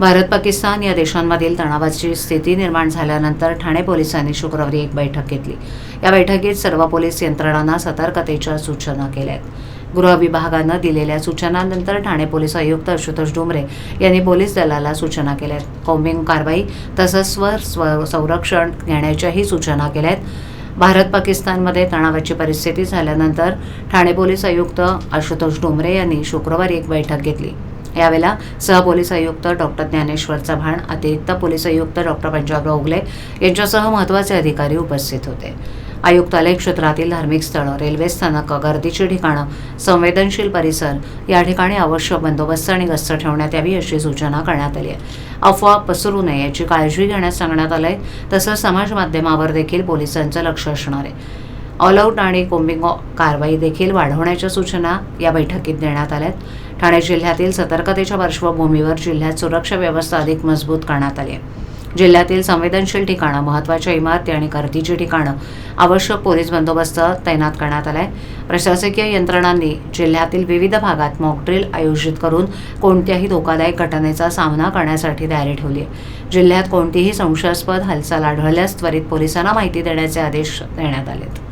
भारत पाकिस्तान या देशांमधील तणावाची स्थिती निर्माण झाल्यानंतर ठाणे पोलिसांनी शुक्रवारी एक बैठक घेतली. या बैठकीत सर्व पोलीस यंत्रणांना सतर्कतेच्या सूचना केल्या आहेत गृह विभागानं दिलेल्या सूचनांनंतर ठाणे पोलीस आयुक्त आशुतोष डोंबरे यांनी पोलीस दलाला सूचना केल्या आहेत कॉम्बिंग कारवाई तसंच स्व स्व संरक्षण घेण्याच्याही सूचना केल्या आहेत भारत पाकिस्तानमध्ये तणावाची परिस्थिती झाल्यानंतर ठाणे पोलीस आयुक्त आशुतोष डोंबरे यांनी शुक्रवारी एक बैठक घेतली. यावेळेला सहपोलीस आयुक्त डॉक्टर ज्ञानेश्वर चव्हाण अतिरिक्त पोलीस आयुक्त डॉक्टर पंजाबराव उगले यांच्यासह महत्त्वाचे अधिकारी उपस्थित होते. आयुक्तालय क्षेत्रातील धार्मिक स्थळं रेल्वे स्थानक गर्दीची ठिकाणं संवेदनशील परिसर या ठिकाणी आवश्यक बंदोबस्त आणि गस्त ठेवण्यात यावी अशी सूचना करण्यात आली आहे. अफवा पसरू नये याची काळजी घेण्यास सांगण्यात आलं आहे तसंच समाज माध्यमावर देखील पोलिसांचं लक्ष असणार आहे. ऑल आऊट आणि कोम्बिंग कारवाई देखील वाढवण्याच्या सूचना या बैठकीत देण्यात आल्यात. ठाणे जिल्ह्यातील सतर्कतेच्या पार्श्वभूमीवर जिल्ह्यात सुरक्षा व्यवस्था अधिक मजबूत करण्यात आली आहे. जिल्ह्यातील संवेदनशील ठिकाणं महत्त्वाच्या इमारती आणि गर्दीची ठिकाणं आवश्यक पोलीस बंदोबस्त तैनात करण्यात आलाय. प्रशासकीय यंत्रणांनी जिल्ह्यातील विविध भागात मॉकड्रिल आयोजित करून कोणत्याही धोकादायक घटनेचा सामना करण्यासाठी तयारी ठेवली आहे. जिल्ह्यात कोणतीही संशयास्पद हालचाल आढळल्यास त्वरित पोलिसांना माहिती देण्याचे आदेश देण्यात आलेत.